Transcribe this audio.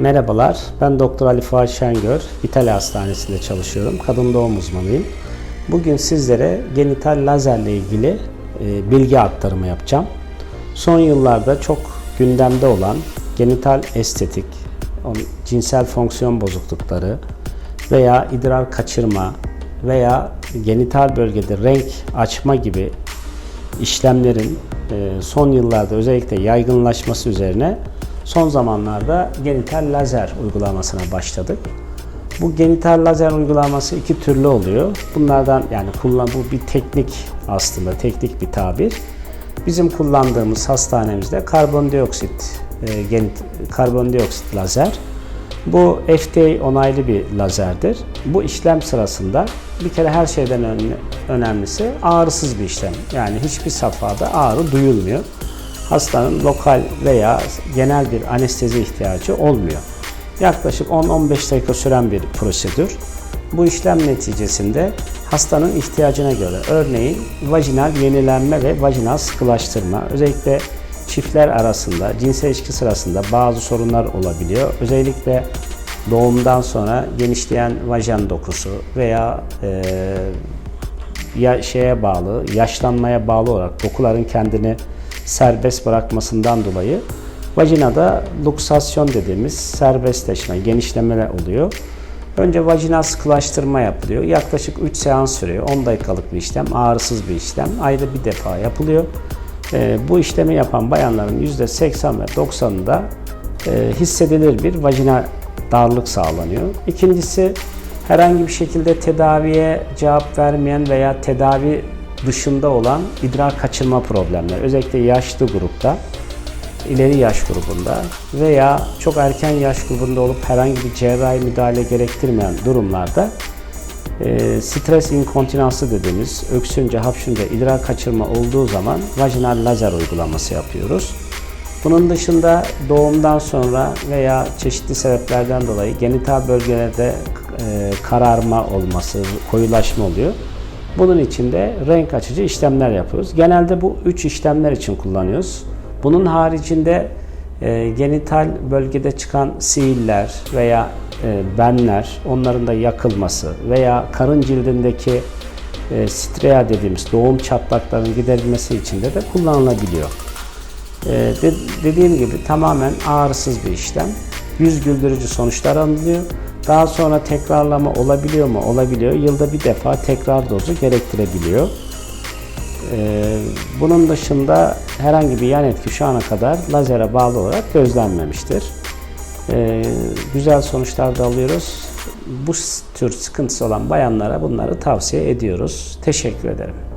Merhabalar, ben Doktor Ali Fuat Şengör, Vitale Hastanesi'nde çalışıyorum. Kadın doğum uzmanıyım. Bugün sizlere genital lazerle ilgili e, bilgi aktarımı yapacağım. Son yıllarda çok gündemde olan genital estetik, cinsel fonksiyon bozuklukları veya idrar kaçırma veya genital bölgede renk açma gibi işlemlerin e, son yıllarda özellikle yaygınlaşması üzerine son zamanlarda genital lazer uygulamasına başladık. Bu genital lazer uygulaması iki türlü oluyor. Bunlardan yani kullan bu bir teknik aslında teknik bir tabir. Bizim kullandığımız hastanemizde karbondioksit e, genit karbondioksit lazer. Bu FDA onaylı bir lazerdir. Bu işlem sırasında bir kere her şeyden ön- önemlisi ağrısız bir işlem. Yani hiçbir safhada ağrı duyulmuyor. Hastanın lokal veya genel bir anestezi ihtiyacı olmuyor. Yaklaşık 10-15 dakika süren bir prosedür. Bu işlem neticesinde hastanın ihtiyacına göre örneğin vajinal yenilenme ve vajinal sıkılaştırma özellikle çiftler arasında cinsel ilişki sırasında bazı sorunlar olabiliyor. Özellikle doğumdan sonra genişleyen vajen dokusu veya eee ya şeye bağlı, yaşlanmaya bağlı olarak dokuların kendini serbest bırakmasından dolayı vajinada luksasyon dediğimiz serbestleşme, genişlemeler oluyor. Önce vajinal sıkılaştırma yapılıyor. Yaklaşık 3 seans sürüyor. 10 dakikalık bir işlem, ağrısız bir işlem. Ayda bir defa yapılıyor. Ee, bu işlemi yapan bayanların %80 ve 90'ında e, hissedilir bir vajinal darlık sağlanıyor. İkincisi herhangi bir şekilde tedaviye cevap vermeyen veya tedavi dışında olan idrar kaçırma problemleri. Özellikle yaşlı grupta, ileri yaş grubunda veya çok erken yaş grubunda olup herhangi bir cerrahi müdahale gerektirmeyen durumlarda e, stres inkontinansı dediğimiz öksünce, hapşınca idrar kaçırma olduğu zaman vajinal lazer uygulaması yapıyoruz. Bunun dışında doğumdan sonra veya çeşitli sebeplerden dolayı genital bölgelerde e, kararma olması, koyulaşma oluyor. Bunun için de renk açıcı işlemler yapıyoruz. Genelde bu üç işlemler için kullanıyoruz. Bunun haricinde e, genital bölgede çıkan siiller veya e, benler, onların da yakılması veya karın cildindeki e, strea dediğimiz doğum çatlaklarının giderilmesi için de, de kullanılabiliyor. Ee, de- dediğim gibi tamamen ağrısız bir işlem. Yüz güldürücü sonuçlar alınıyor. Daha sonra tekrarlama olabiliyor mu? Olabiliyor. Yılda bir defa tekrar dozu gerektirebiliyor. Ee, bunun dışında herhangi bir yan etki şu ana kadar lazere bağlı olarak gözlenmemiştir. Ee, güzel sonuçlar da alıyoruz. Bu tür sıkıntısı olan bayanlara bunları tavsiye ediyoruz. Teşekkür ederim.